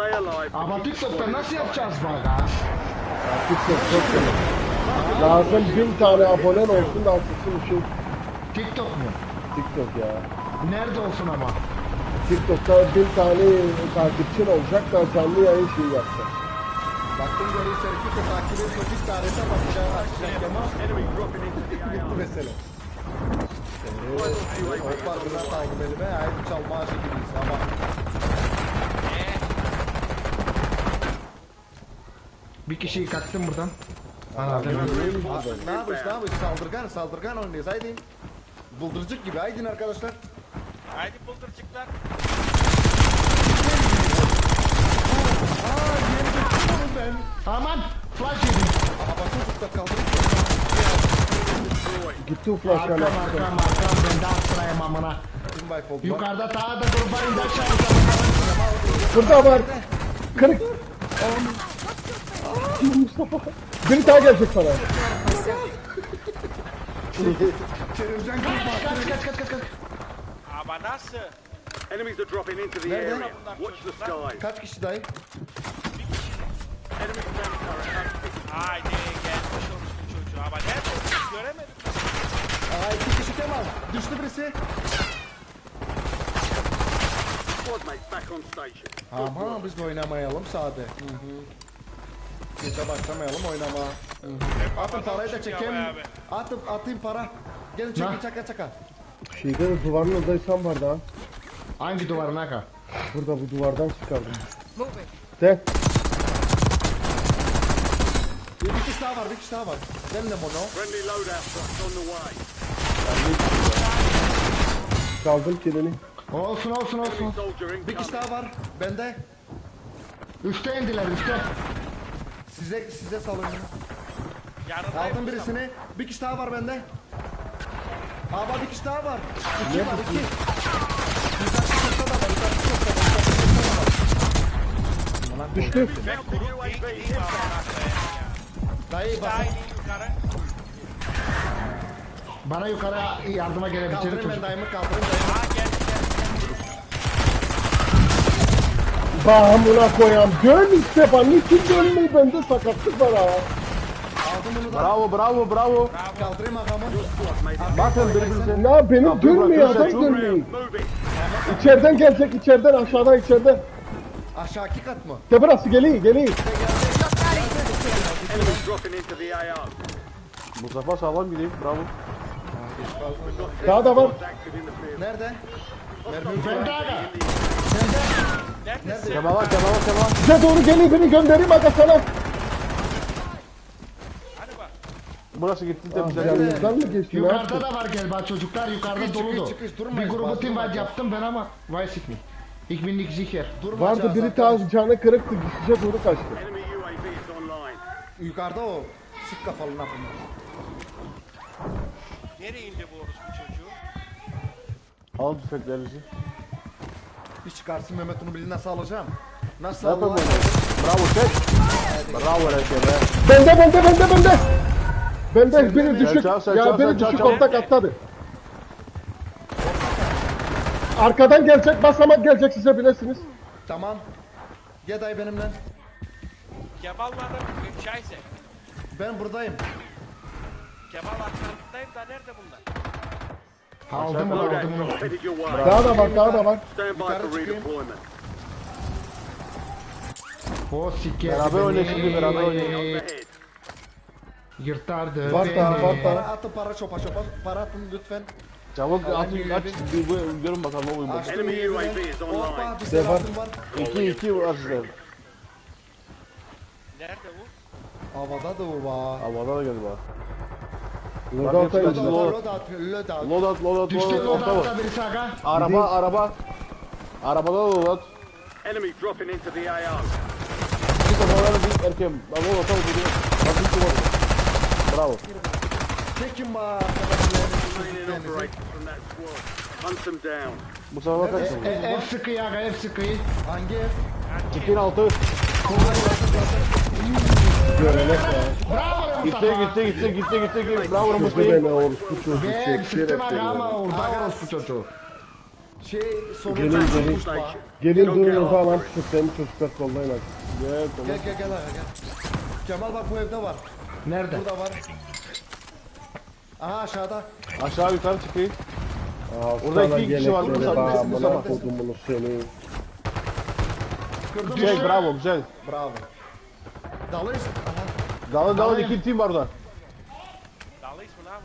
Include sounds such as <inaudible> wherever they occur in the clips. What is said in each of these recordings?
Stay alive. Ama TikTok'ta nasıl yapacağız bak ha? TikTok çok kötü. Lazım bin tane abonen olsun da açılsın bir şey. TikTok mu? TikTok ya. Nerede olsun ama? TikTok'ta bin tane takipçin olacak da canlı yayın şey yapacak. Baktım geriye Serkiko takip ediyor. Bir tanesi başka açacak ama bitti mesele. O farkına takip edime ait çalma aşı gibiyiz ama. Bir kişiyi kattım buradan. Ana Aa? Ne yapmış ne yapmış saldırgan saldırgan oynuyoruz haydi. Buldurcuk gibi haydin arkadaşlar. Haydi buldurcuklar. Aa ben. Aman flash yedim. Aha bak kaldırıp Gitti uflaş Arkam yani. arkam arkam ben daha sırayım amına. Yukarıda ta da da aşağı yukarı. Burada var. Kırık. Mustafa. Biri daha gelecek sana. Televizyon gibi Kaç kaç kaç kaç kaç. Ama nasıl? Enemies are dropping into the Nerede? area. Watch the skies. Kaç kişi dayı? Enemy command turret. Haydi gelmiş olmuş bu çocuğu. Ama nerede olmuş göremedim. Aa iki kişi Kemal. Düştü birisi. Squad mates back on station. Ama biz de oynamayalım sade. Hı hı. De başlamayalım oynama. Atın parayı da çekeyim. Atın atayım para. Gelin çekin Ne? çaka çaka. Şeyde duvarın oradaysan var daha. Hangi duvarına ka? Burada bu duvardan çıkardım. De. Bir, bir kişi daha var bir kişi daha var. Gelin de mono. Friendly loadout trucks on the way. Çaldım kilini. Olsun olsun olsun. Soldier Bir kişi incoming. daha var. Bende. Üste indiler üste. Size size. Yanındayım. Aldım birisini. Bir kişi daha var bende. Aba bir kişi daha var. İki var iki. Yukarı çıksa da var. Yukarı çıksa da var. Yukarı çıksa da var. Düştü. Dayı yukarı. Bana yukarı yardıma gelebilecek Kaldırın çocuk. ben dayımı kaldırın dayımı. Ha gel gel. Bağımına koyam. Dön bak. Niçin dönmeyi bende sakatlık var ha. Aldım bunu da. Bravo bravo bravo. Kaldırayım. Bakın birbirinize. Ya benim dönmüyor adam dönmüyor. İçeriden gelecek içeriden aşağıdan içeriden. Aşağı iki kat mı? De burası geliyor geliyor. Mustafa sağlam gideyim. Bravo. Daha da var. Nerede? Mermi Ben daha da. Neredesin? Kemala Kemala Kemala. Size doğru geliyor beni göndereyim aga sana. Hadi bak. Burası gitti temizledim. Yanınızdan mı geçti? Yukarıda da var gel bak çocuklar yukarıda Çıkış, dolu. çıkış, çıkış, Bir grubu basın team bak. yaptım ben ama weiß ich nicht. Ich bin nicht sicher. Durmayacağız Vardı biri zaten. ta canı kırıktı size doğru kaçtı. Enemy UAV is online. Yukarıda o. Sık kafalı napını. Nereye indi bu orospu çocuğu? Al tüfeklerinizi. Bir çıkarsın Mehmet onu bilir nasıl alacağım. Nasıl Zaten alacağım? Bravo çek. Bravo Rekebe. Bende bende bende bende. Bende biri düşük. çal, sen Ya çal, sen biri çal, düşük çal. ortak atladı. Arkadan gelecek basamak gelecek size bilesiniz. Tamam. Gel dayı benimle. Kemal var da Şayse. Ben buradayım. Kemal arkamdayım da nerede bunlar? Aldım onu aldım way. Daha da var daha da redeployment. O siker Beraber oynayın şimdi, beraber. Ahead. Yırtardı Var daha, var beni. daha. Para atın para çopa çopa. Para atın lütfen. Çabuk atın aç. bir- bu, görün bakalım o oyun bak. Online. Hoppa bir silahım var. 2 2 var sizde. Nerede bu? Havada da o var. Havada da geldi bak. Loadout'a Loadout, indim. Loadout. loadout, loadout. Loadout Düştü loadout. Orta var. da birisi aga. Araba araba. Arabada da loadout. Enemy dropping into the AR. Bir kafaları bir erkeğim. Lan loadout al dedi. Bak bir var. Bravo. Çekin bak. Remaining operators from that squad. Hunt them down. Mustafa bak kaç. E, ev sıkı aga ev sıkı. Hangi ev? Çekin altı. Görelek ya. Bravo Gitti gitti gitti gitti gitti gitti. Bravo Kızı Mustafa. beni orospu çocuğu Be çekti herif ama orada orospu çocuğu. Şey Gelin, gelin. çıkmış bak. Gelin durun falan tutuklayın çocuklar sollayın artık. Gel tamam. Gel gel gel aga gel. Kemal bak bu evde var. Nerede? Burada var. Aha aşağıda. Aşağı yukarı çıkayım. Orada iki kişi var, beni sabah, bağımına sabah. kodumunu seni. Kırdım Güzel onu. bravo güzel. Bravo. Dalıyız. Aha. Dalın dalın iki tim var orada. Dalıyız mı lan?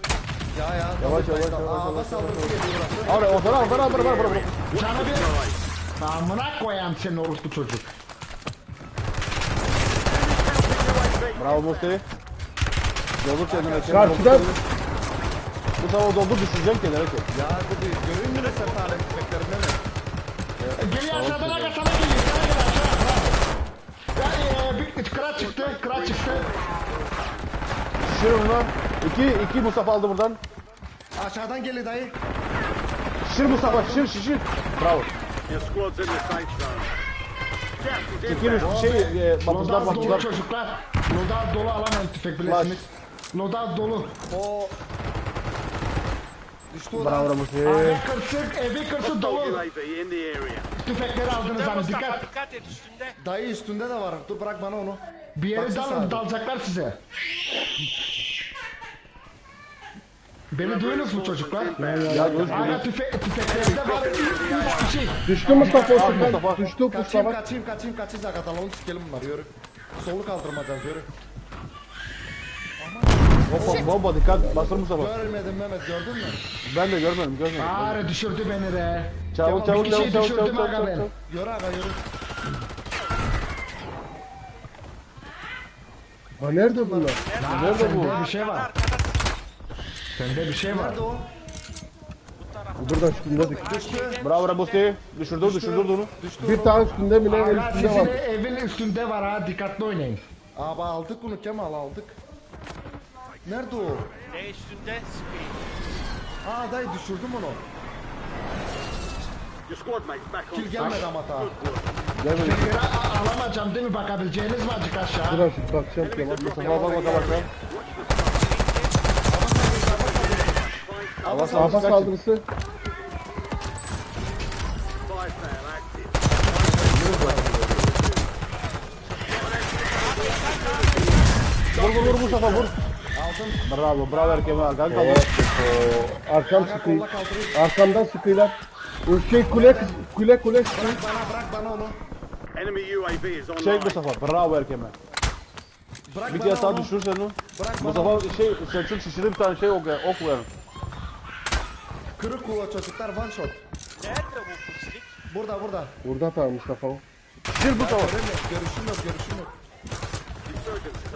Ya ya. Yavaş, dalıyız. yavaş, Aa, yavaş, hava yavaş, saldırısı geliyor burası. Orada orada orada orada orada orada. Canı bir. Amına koyayım senin orospu çocuk. Bravo Mustafa. Doldur kendine. Karşıdan Bu tava doldur düşüreceğim kenara ki. Ya dedi görün mü sen tane ekmeklerini mi? Geliyor aşağıdan aga sana geliyor. Sana geliyor aşağı. Bravo. Ya e, bir kıra çıktı. Kıra çıktı. Şişir onu. İki, iki Mustafa aldı buradan. Aşağıdan geliyor dayı. Şişir Mustafa şişir şişir. Bravo. Your squad's in the safe zone. Gas is Çekil inbound. şey e, dolu bakızlar. çocuklar. Loda dolu alan tüfek bilesiniz. Loda dolu. O Düştü o da. Bravo Mustafa. Aga kırsık, evi kırsık dolu. UAV in the area. Tüfekleri aldınız hani dikkat. dikkat et üstünde. Dayı üstünde de var. Dur bırak bana onu. Bir yere Baksana dalın, abi. dalacaklar size. Beni duyuyorsunuz mu çocuklar? Ya göz Aga tüfe, tüfeklerde var üç kişi. düştü Mustafa. Mustafa. Düştü Kaçayım Mustafa. kaçayım kaçayım kaçayım zakatalım onu sikelim bunları yürü. Solu kaldırmayacağız yürü. Bomba, bomba dikkat. Bastır Mustafa. Görmedim Mehmet gördün mü? Ben de görmedim görmedim. Bari düşürdü beni re. Çabuk Tamam, çabuk çabuk çabuk çabuk çabuk çabuk. Yürü aga yürü. Ha nerede bunlar? Nerede bu? Bir şey var. Sende bir şey var. Nerede o? Burada üstünde düştü. Bravo Mustafa. Düşürdür düşürdür onu. Düştü Bir tane üstünde el Aga üstünde sizin var. evin üstünde var ha dikkatli oynayın. Abi aldık bunu Kemal aldık. Nerede o? ne üstünde? Speed. Aa dayı düşürdüm onu. Kill gelmedi ama daha. Gelmedi. Tüfekleri a- alamayacağım değil mi bakabileceğiniz var azıcık aşağı. Birazcık bakacağım Kemal. Mustafa bak bak bak bak. Hava Hava saldırısı. saldırısı. Fail active. Vur vur vur Mustafa vur. Bravo bravo erkeğim var. Kanka vur. Oo, Arkam kaldırayım. Arkamdan sıkıyorlar. O şey kule kule kule. Bırak bana bırak bana onu. Enemy UAV is online. Çek Mustafa. Bravo erkeğim. Bırak Bir bana yatağa onu. düşürsen onu. Bırak bana onu. Mustafa şey Selçuk şişirir bir tane şey ok ok ver. Kırık kula çocuklar one shot. Nerede bu puslik? Burada burada. Burada tamam Mustafa. Şişir Mustafa. Görüşüm yok görüşüm yok.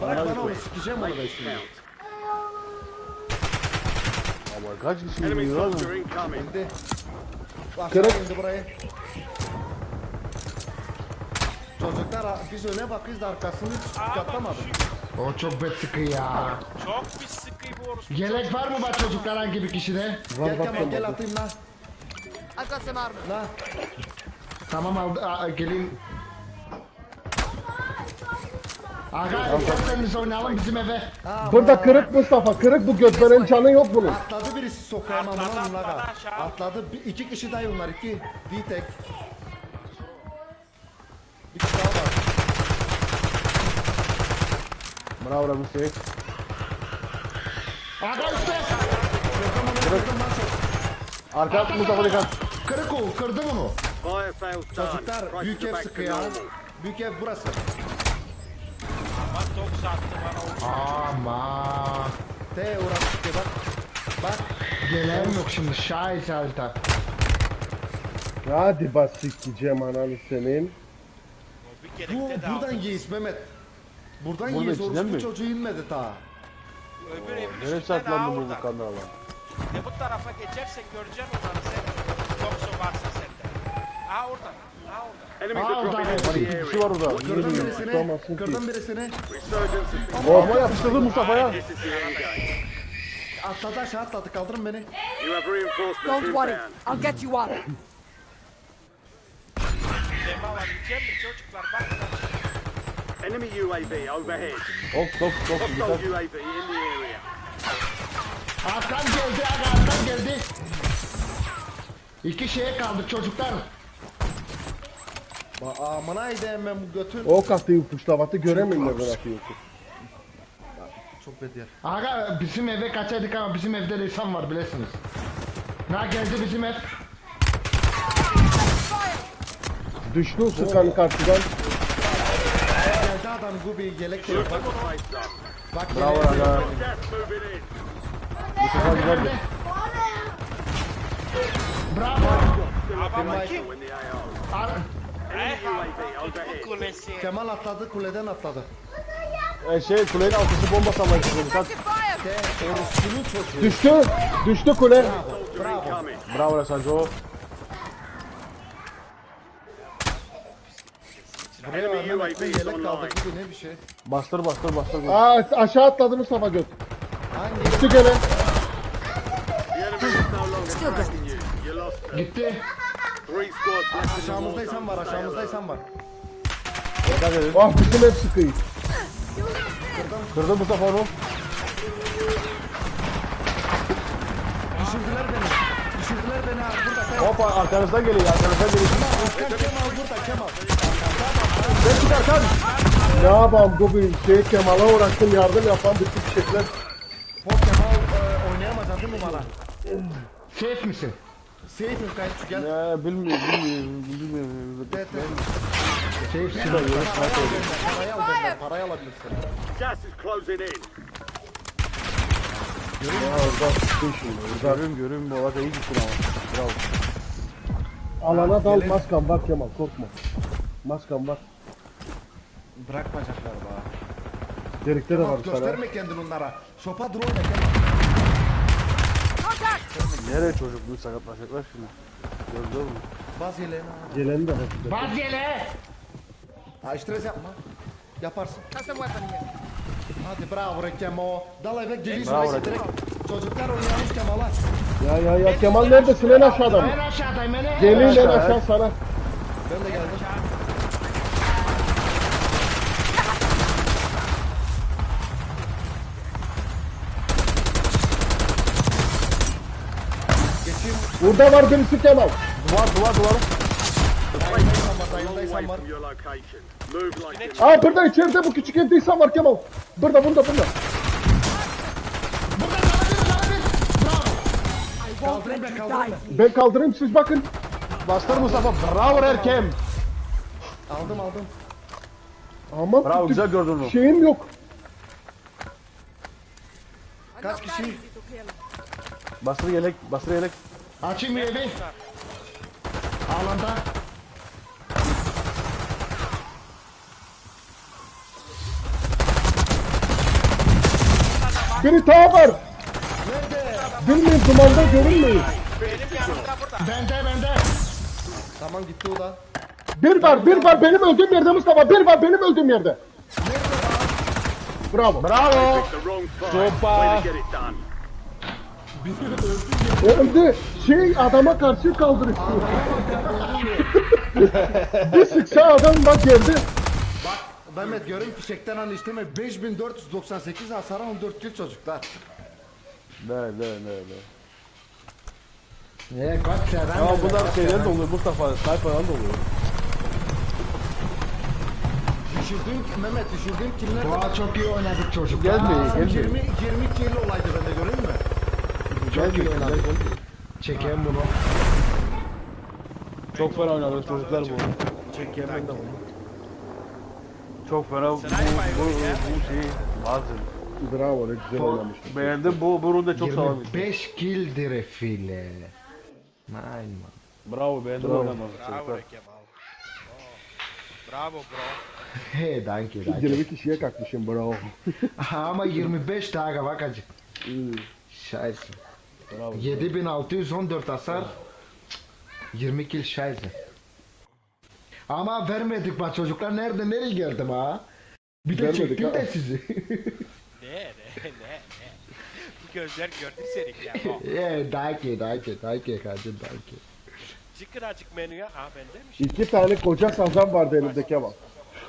Bırak bana onu sikeceğim ben şimdi. Ama kaç kişi Enemy lan? soldier incoming. İndi. Aşağı Kırık. burayı. Çocuklar biz öne bakıyoruz da arkasını hiç Aa bak katlamadı. düşüyor. O çok bet sıkı ya. Çok bir sıkı bu orospu. Yelek var mı bak çocuklar hangi bir kişide? Var Gel bak Kemal gel atayım lan. I've got some armor. Lan. Tamam aldı a- gelin. Aga isterseniz oynayalım bizim eve. Burada kırık Mustafa. Kırık bu götlerin canı yok bunun. Atladı birisi Atladı, amına atladı bunlara. aşağı. Atladı. Bir, iki kişi daha onlar iki. Bir tek. Bir kişi daha var. Bravo bravo Mustafa. Aga üstte. Kırdım onu kırdım lan çok. Arka Mustafa dikkat. Kırık ol kırdı bunu. Fire fails done. Çocuklar Prices büyük are ev back to sıkıyor normal. Büyük ev burası. Bak 90 attı bana o. Ama T uğraş sıkıyor bak. Bak. gelen yok şimdi şahit halta. Hadi bas sikeceğim ananı senin. Bu de buradan yiyiz Mehmet. Buradan Burada yiyiz. içinden Orospu mi? çocuğu inmedi ta. Öbür evin Nereye üstünden saklandı bu orada. kanala? Ne bu tarafa geçersen göreceksin onları sen. Yoksa varsa sende. Ha orada. Ha orada. Enemies Aa, are dropping orada. the İki area. kişi var orada. Kırdım birisini. Kırdım birisini. Yapıştırdı Mustafa'ya. Atladı aşağı atladı. Kaldırın beni. You have reinforcements Don't worry. I'll get you? Bak. Enemy UAV overhead. Hop Hostile dikkat. UAV in the area. Arkan geldi aga arkan geldi. İki şeye kaldık çocuklar. Ba amına edeyim ben bu götün. O katıyı puşlavatı göremiyorum nereden atıyor. Çok beter. Aga bizim eve kaçaydık ama bizim evde de insan var bilesiniz. Na geldi bizim ev. Düştü o sıkanın karşıdan. Geldi adam Gubi yelek de yok. Bak, bak Bravo aga. Sefer güzeldi. Bravo. Ama kim? In the Overhead. kulesi. Kemal atladı kuleden atladı. E, şey kulenin altısı bomba sallayıp Dikkat. Orospunun çocuğu. Düştü. Düştü kule. Bravo. Bravo. Buraya Enemy UAV is online. ne bir şey. Bastır bastır bastır. Aa aşağı atladı Mustafa Göt. Hangi? Düştü them. Gitti. Three squads left in the Aşağımızda war insan zone. var Stay aşağımızda alert. var. Dikkat edin. Ah bizim hep sıkıyı. Kırdı Mustafa onu. Düşürdüler beni. Düşürdüler beni abi burada. Sen Hoppa arkanızdan geliyor arkanızdan geliyor. Asker Kemal burada Kemal. Sen çıkar sen. Ne yapalım bu bir şey Kemal'a uğraştım yardım yapan bütün çiçekler. Pop Kemal e, oynayamaz değil mi bana? Safe misin? Seyfim kayıtçı gel. Ya bilmiyorum bilmiyorum bilmiyorum. Evet, evet. Safe'sin. Parayı al benden parayı alabilirsin. Gas is closing in. Orada şimdi. Görüyorum görüyorum bu arada iyi gittin ama. Bravo. alana dal maskan var Kemal korkma. Maskan var. Bırakmayacaklar bana. Delikte de var gösterme kendini onlara. Sopa drone. Nereye çocuk bu sakatlaşacaklar şimdi? Gördün mü? Baz yeleğini al. Gelenin de var. Baz yele. Ha stres yapma. Yaparsın. Custom weapon here. Hadi bravo re Kemo. Dal eve geliş Bravo Reki. direkt. Çocuklar oynayalım Kemal'a. Ya ya ya Kemal neredesin en aşağıda mı? En aşağıdayım en Gelin en aşağı sana. Ben de geldim. Geçeyim. Burada var birisi Kemal. Duvar duvar duvar. Aa burada içeride bu küçük evde insan var Kemal. Burada burada burada. Kaldırayım ben kaldırayım ben. Kaldırayım siz bakın. Bastır Mustafa. Bravo Erkem. Aldım aldım. Ama Bravo güzel gördün onu. şeyim yok. Kaç kişi? Bastır yelek. Bastır yelek. Açayım bir evi. Alanda. Biri daha var. Bilmiyorum dumanda görünmüyor. Benim yanımda burada. Bende bende. Tamam gitti o da. Bir var, bir var benim öldüğüm yerde Mustafa. Bir var benim öldüğüm yerde. Bravo. Bravo. Sopa. Öldü. Şey adama karşı kaldır istiyor. <laughs> bir sıksa adam bak geldi. Mehmet görün fişekten hani isteme 5498 hasara 14 kill çocuklar. Ne ne ne ne. Ne kaç şeyden bunlar kaç şeyler şeyden. de oluyor Mustafa. Falan da oluyor. Düşürdüğüm Mehmet düşürdüğüm killer de Doğa çok iyi oynadık çocuklar. Gelmiyor, Aa, gelmiyor. 20 20 kill olaydı bende görün mü? Çok iyi oynadık. Çekeyim bunu. Çok fena oynadı çocuklar bu. Çekeyim ben de onu. Çok fena bu, bu, bu, şey lazım. Bravo ne güzel oynamış. Beğendim bu bu runde çok sağlam. 25 kill direfile. Nein man. Bravo beğendim Bravo. Bravo çocuklar. Oh. Bravo bro. Hey danke danke. 20 kişiye kalkmışım bravo. Ama 25 daha bakacık. Scheiße. Bravo. 7614 hasar. 20 kill scheiße. Ama vermedik bak çocuklar nerede nereye geldim ha? Bir de Vermedik çektim ha. de sizi. <laughs> Ne ne ne ne. Bu gözler gördü seni ya. Yeah, danke danke danke kardeşim danke. Çıkın açık menüye. Aa bendeymiş. İki tane koca sazan vardı elimde Kemal.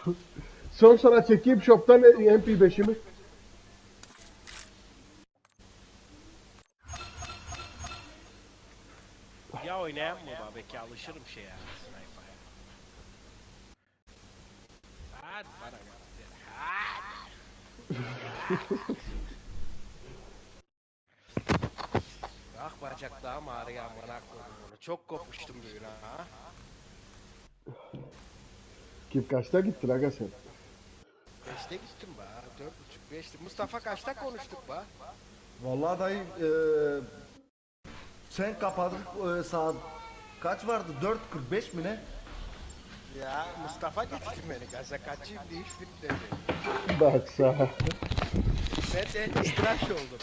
<laughs> Son sana çekeyim shop'tan MP5'imi. Ya o oynayayım mı baba? Belki alışırım şeye. Sniper'a. Hadi bana gel. Hadi. Bak bacaklarım ağrıyor amına koydum onu. Çok kopmuştum böyle ha. Kim kaçta gittin aga sen? Beşte gittim be. Dört buçuk beşti. Mustafa kaçta konuştuk be? Vallahi dayı e, sen kapadın e, saat kaç vardı? 4.45 mi ne? Ya Mustafa getirdi beni gaza kaçayım diye hiç film dedi. Baksa. Ben de istirahat oldum.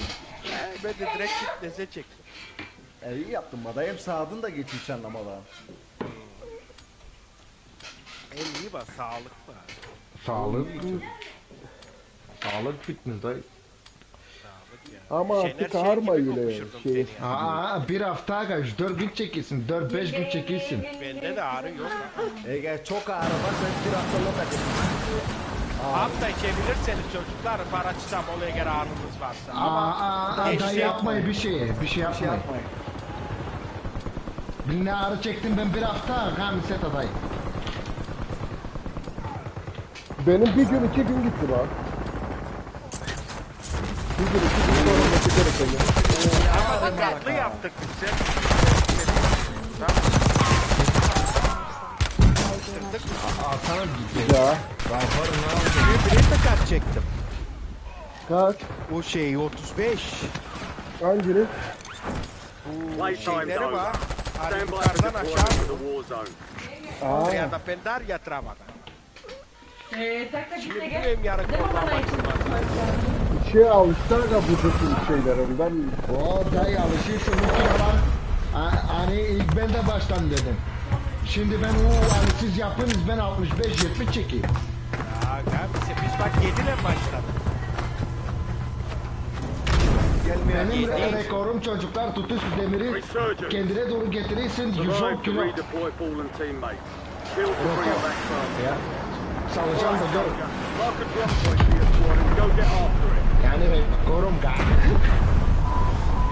Ben de direkt fitness'e çektim. E, iyi yaptın dayı. Hem saatini de geçmiş anlamadan. En iyi bak sağlık var. Sağlık. Sağlık fitness dayı. Ama Şener artık şey ağırma gibi şey. seni ya. Aa bir hafta kaç? 4 gün çekilsin. 4-5 gün çekilsin. Bende de ağrı yok. Ege çok ağır bak ben bir haftalığına takıldım. Hafta içebilirseniz çocuklar paraçtamol eğer ağrınız varsa. Aa, aa, aa, Eşek. dayı yapmayın bir şey. Bir şey Bir şey yapmayın. yapmayın. Bir ne ağrı çektim ben bir hafta. Kamiset adayı. Benim bir gün iki gün gitti lan. Bir gün iki gün nasıl gerekecek? Ama tatlı yaptık biz. Alsana bir Ya Bir bilet de kaç çektim. kaç? O şey 35. Hangini? Bu şeyleri var. Hani yukarıdan aşağı to the war zone. Aa, ya da pendar yatıramadan. Ee, tak tak Şimdi işte gel. benim yarın Değil mi bana kullanmak için? için. şey alıştı aga bu tür şeylerinden. O dayı alışırsın bu var. Hani ilk ben de baştan dedim. Şimdi ben o hani siz yapınız ben 65-70 çekeyim. Ya abi biz bak 7 ile başladık. Benim re- rekorum çocuklar tutuyorsun demiri kendine doğru getirirsin 110 Survive to kilo. Salacağım da dur. Yani rekorum ga. <laughs>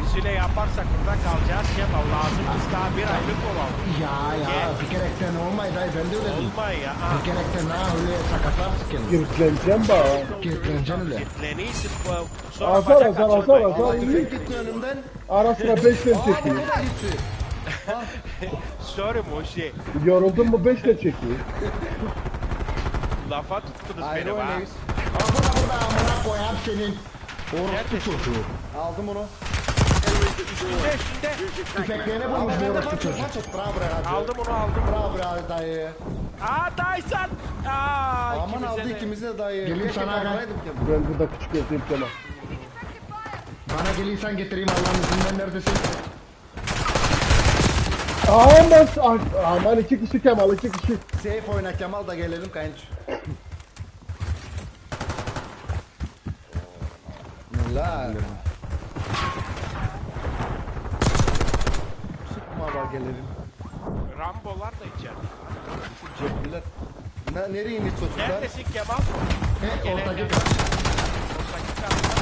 Biz öyle yaparsak burada kalacağız Kemal. Lazım biz daha bir aylık olalım. Ya ya Gel. bir kerekten olmay dayı ben de öyle dedim. Olmay ya. Ha. Bir kerekten ha öyle sakatlarsın kendini. Girkleneceğim bana. Kirkleneceksin öyle. Kitleniysin bu. Sonra Azar azar azar azar. Tüfek gitti önümden. Ara sıra beşle Aa bu çekiyor. <laughs> Sorry o şey. Yoruldun mu beşle çekiyor. Lafa tuttunuz beni oynayız. Burada burada koyar senin. Orospu çocuğu. Aldım onu. Tank Tüfeklerini man. bulmuş bu Ben maç çocuğu. Bravo bre hacı. Aldım onu aldım. Bravo bre dayı. Aa Dyson. Aa Aman aldı ikimizi de dayı. Keşke sana ki. Ben burada küçük yazayım Kemal. Bana gelirsen getireyim Allah'ın izniyle neredesin? Aman, aman iki kişi Kemal iki kişi. Safe oyna Kemal da gelelim kayınç. La. Sıkma da gelelim. Rambolar da içeride. Cepkiler. Ne, nereye indi çocuklar? Neredesin Kemal? He ortaki Ortaki tarafta.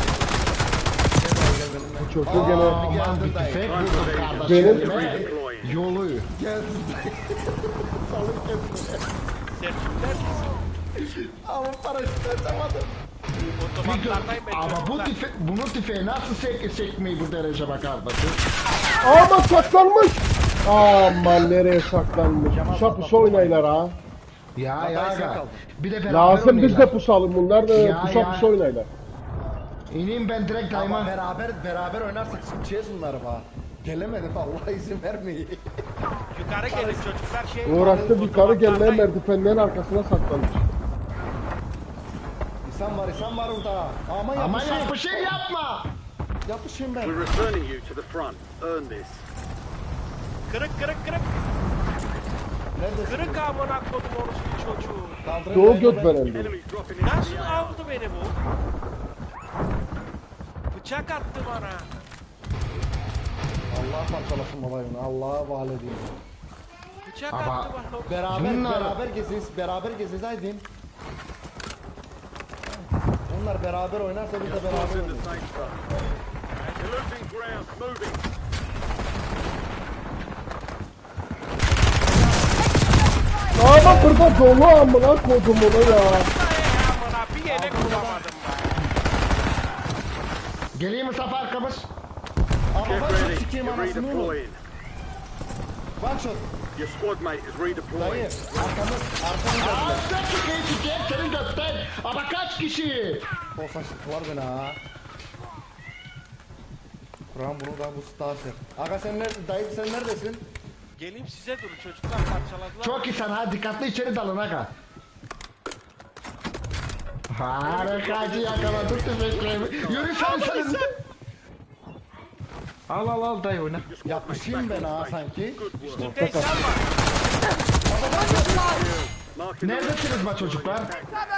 Bu çocuğu gene bir tüfek buldum Benim-. Yolu. Sertler misin? Ama paraşüt açamadım. Ben Ama bu tüfe bunu tüfeği nasıl sek sekmeyi bu derece bak kardeşim? Aman saklanmış. Aman nereye saklanmış. Şapus oynaylar ha. Ya ya ya. Bir de beraber Lazım biz de pusalım bunlar da Ya, pusa ya. pusa oynaylar. İneyim ben direkt Ama daima. beraber beraber oynarsak sıkacağız bunları bak. Gelemedim Allah izin vermiyor. Yukarı gelin çocuklar şey. Uğraştı yukarı gelmeye merdivenlerin arkasına saklanmış. İnsan var insan var orada. Aman Aman yapışın. ya bir şey yapma. Yapışın ben. We're returning you to the front. Earn this. Kırık kırık kırık. Neredesin? Kırık amına kodum orospu çocuğu. Kaldırın Doğu göt verelim. Nasıl aldı beni bu? Bıçak attı bana. Allah parçalasın babayını. Allah'a havale edeyim. Bıçak Ama- attı bana. Beraber Bunlar- beraber geziniz. Beraber geziniz haydi. Onlar beraber oynarsa biz de beraber oynarız. Ama burada dolu amına kodum onu ya. Geleyim Mustafa arkamız. Ama bak şu You're anasını oğlum. redeploying. Bak şu. Your squad mate is Dayı redeploying. arkamız arkamız sen çıkayım çıkayım senin götten. Ama kaç kişi? Olsa şıktılar beni ha. Kur'an bunu da bu stasyer. Aga sen nerede? Dayı sen neredesin? Geleyim size durun çocuklar parçaladılar. Çok iyi sen ha dikkatli içeri dalın aga. Harikacı yakaladık tüfeklerimi. Yürü sen sen. Al al al dayı oyna. Yapmışım ben ha sanki. Üstünde insan var. Marking the Neredesiniz be çocuklar?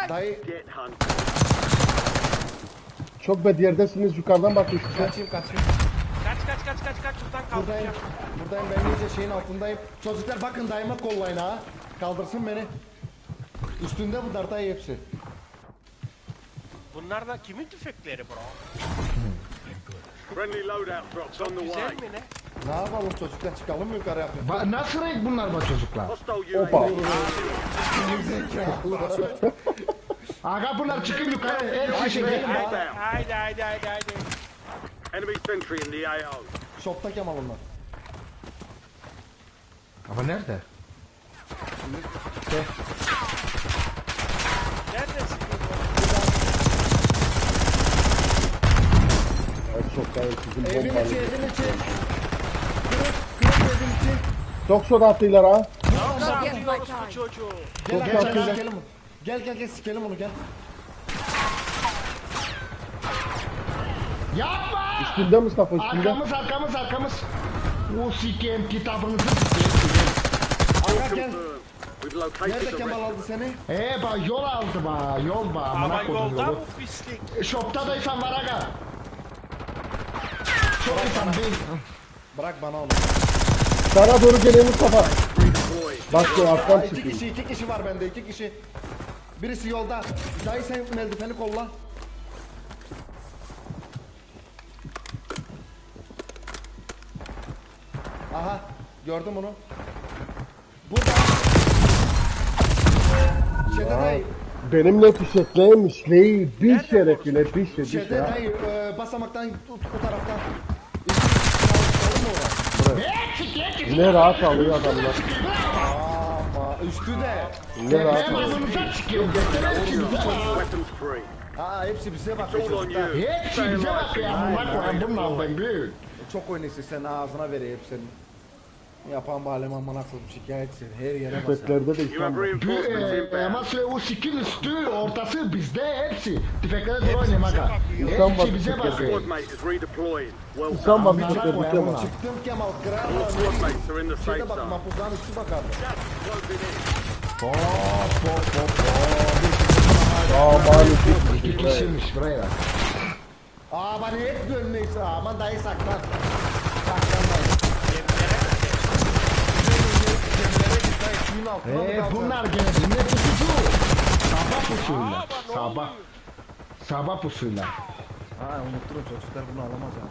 Dayı. Çok bed yerdesiniz yukarıdan bakın size. kaçayım kaçayım. Kaç kaç kaç kaç kaç şuradan Buradayım. kaldıracağım. Buradayım ben iyice şeyin altındayım. Çocuklar bakın dayıma kollayın ha. Kaldırsın beni. Üstünde bunlar dayı hepsi. Bunlar da kimin tüfekleri bro? Friendly loadout drops on the way. mi ne? Ne yapalım çocuklar çıkalım mı yukarı yapayım? Ba nasıl renk bunlar be çocuklar? Hostile Opa. UAV. Aga bunlar çıkın yukarı. Gelin bak. Haydi haydi haydi haydi haydi. Enemy sentry in the AO. Shopta Kemal onlar. Ama nerede? Neredesin? Çok sizin Evin içi bombalı. evin içi. Kırık kırık evin içi. Çok şok attılar ha. Atıyoruz time. bu çocuğu? Gel Çok gel tatlı. gel sikelim onu. Gel gel gel sikelim onu gel. Yapma! Üstünde Mustafa üstünde. Arkamız arkamız arkamız. O sikeyim kitabınızı sikeyim. Aga gel. We've located Nerede the Kemal aldı seni? Ee bak yol aldı ba yol ba Ama amına koydum yolda yolu. mı pislik? E, Shopta da insan var aga. Bırak bana onu. Sana doğru geliyor Mustafa. Bak şu arkadan Aa, iki çıkıyor. kişi iki kişi var bende iki kişi. Birisi yolda. Dayı sen meldifeni kolla. Aha gördüm onu. Burada. Şeyde dayı. Benimle fişeklemiş Ley bir şerefine bir şey bir Şeyde şey. dayı e, basamaktan tut bu taraftan. İki kişi kaldı mı orada? Ne rahat alıyor adamlar. Ama üstü de. Ne rahat alıyor. Desene hepsi bize bak. Hepsi bize bak. Ya. Koyayım bundan ben büyük. Çok oynuyorsun sen ağzına vereyim senin. Yapan balem amına koyayım şikayetsin her yere basar. Tüfeklerde de reinforcements Ee, ama inbound. söyle o sikin üstü ortası bizde hepsi. Tüfeklere doğru oynayayım aga. İnsan Hepsi bize bakıyor. Squad mate is redeploying. Well İnsan done. bak Amına fişekler bir şey koyayım var. ulan. Çıktım Kemal kral Şeyde bak mapuzdan üstü in. Hop hop hop hop. Aa maalesef. İki kişiymiş buraya. Aa bana hep dönmeyse aman dayı. Saklan dayı. Gemilere git dayı suyun altına mı Ee, kalacaksın? bunlar gene ne pusucu? Sabah pusuyla. Aa, bak ne Sabah. oluyor? Sabah pusuyla. Ha unuttum çocuklar bunu alamaz yani.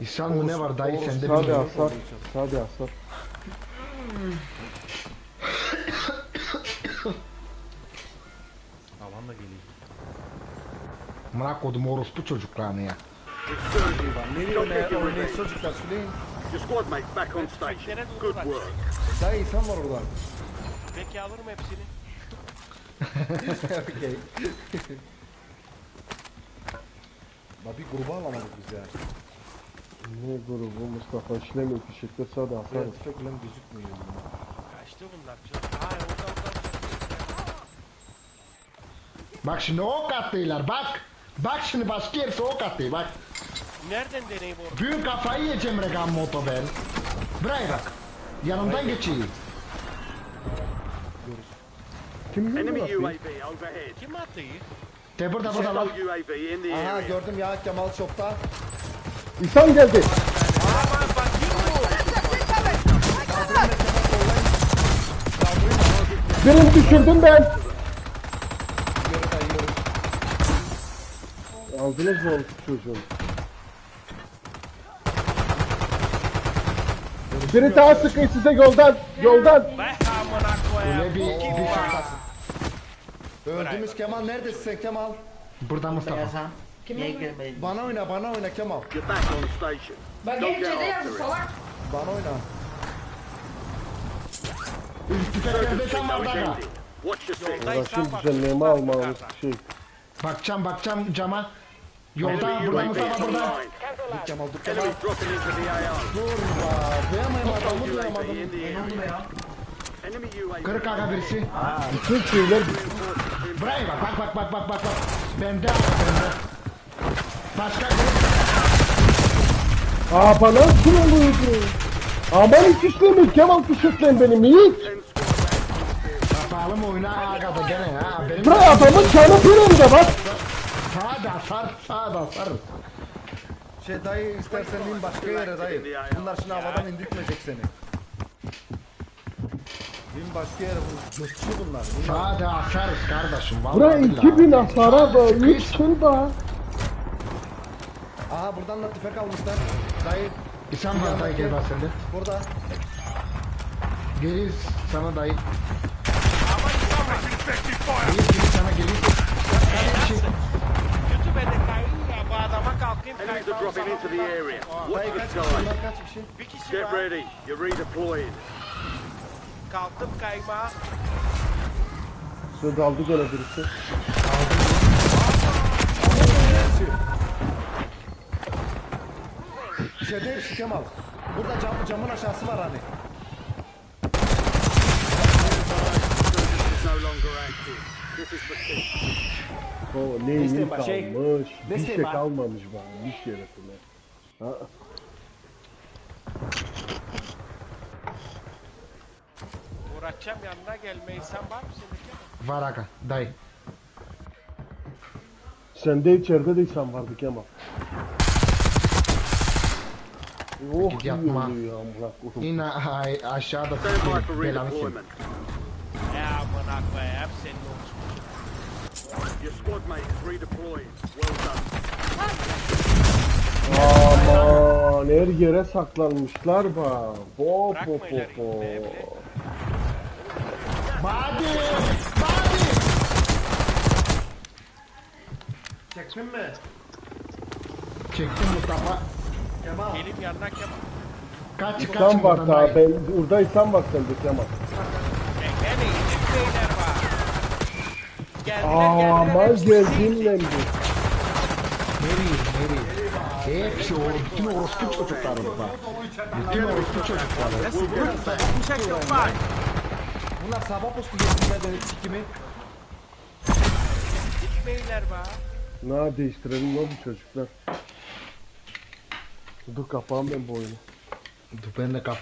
İhsan mı ne var dayı sende Sade bilmiyorum. hasar. Sade hasar. Alan da geliyor. Amına kodum orospu çocuklarını ya. Nereye oynuyor get your oynuyor revenge. çocuklar söyleyin. Your squad mate's back on station. Good work. Dayı insan var orada. Peki alırım hepsini. <laughs> Okey. Bak bir grubu alamadık biz ya. Ne grubu Mustafa işlemiyor fişekte sade hasar. Evet çok lan gözükmüyor. Kaçtı bunlar çok. Aa orada orada. Bak şimdi ok attılar bak. Bak şimdi başka yerse ok attı bak. Nereden deneyim orada? Büyük kafayı yiyeceğim Regan Moto ben. Buraya bak. Yanımdan geçeyim. Kim Enemy bilir UAV overhead. Kim attı? De burada burada lan. UAV in the Aha area. gördüm ya Kemal şokta. İnsan geldi. Birini düşürdüm ben. Aldınız mı onu çocuğum? Biri daha sıkıyor size yoldan. Yoldan. Be amına koyayım. Öyle bir, bir şey. Öldüğümüz Kemal neredesin sen Kemal? Burada Mustafa. Bana oyna bana oyna Kemal. You're back on station. Bak Don't get after yazdı it. salak. Bana oyna. Tüfeklerde tam var It's daha. ended. Watch your six. Uğraşın düzenleme almamız şey. Bakacağım bakacağım cama. Yolda Enemy burada UAV Mustafa burada. Dur Kemal dur Kemal. Dur ya. Duyamadım adamı duyamadım. the area. Enemy UAV. Kırık aga birisi. Bütün şeyler Buraya bak bak bak bak bak bak. bak. Bende aga bende. Başka kırık. Aa bana kim oluyordu? Aman hiç işlemeyin Kemal kuşatlayın benim hiç. Yapalım oyuna aga da gene ha. Benim Buraya adamın canı bir önde bak. Sağda sar sağda sar. Şey dayı istersen in başka yere dayı. Bunlar şimdi havadan indirtmeyecek seni. Bin başka yere bu. Göççü bunlar. bunlar. Sağda asarız kardeşim. Vallahi Buraya billahi. 2000 hasara da 3 kill daha. Aha buradan da tüfek almışlar. Dayı İnsan var dayı gel bak sen de. burada. Gelir sana dayı. Ama insan var. Gelir gelir sana gelir. Kötü bende kayıyor ya. Bu adama kalkayım Enemies are dropping into the area. Watch the sky. bunlar kaç kişi? Bir kişi Get var. ready. You're redeploying. Kalktım kayma. Şurada aldı gene birisi. Değil şu Kemal. Burada cam, camın aşağısı var hani. Is no longer active. This is the key. O Desteğin var, şey- kalmış. Bir şey kalmamış bana. Bir. Ha. Uğraşacağım yanına gelmeyi. Sen var mısın? Var aga dayı. Sende içeride de insan vardı Kemal. Oh Git yapma. ay, aşağıda. Ya amına koyayım. Senin olsun. Your squad mate is redeploying. Well done. Aman her yere saklanmışlar bak. Hop gitmeye hop. bile. Badi! Badi! Çektin mi? Çektim Mustafa. Kemal. Gelim yanına Kemal. Kaç kaç var buradan daha. Ben, orada insan var sende Kemal. E, beyler var. Geldiler geldiler. geldim ben de. Nereye nereye? Hepsi o bütün orospu çocukları burada. Bütün orospu çocukları. Bunlar sabah postu getirdiler benim sikimi. beyler var. Ne değiştirelim ne bu çocuklar. Dur kapağım ben bu oyunu. Dur ben de kapat.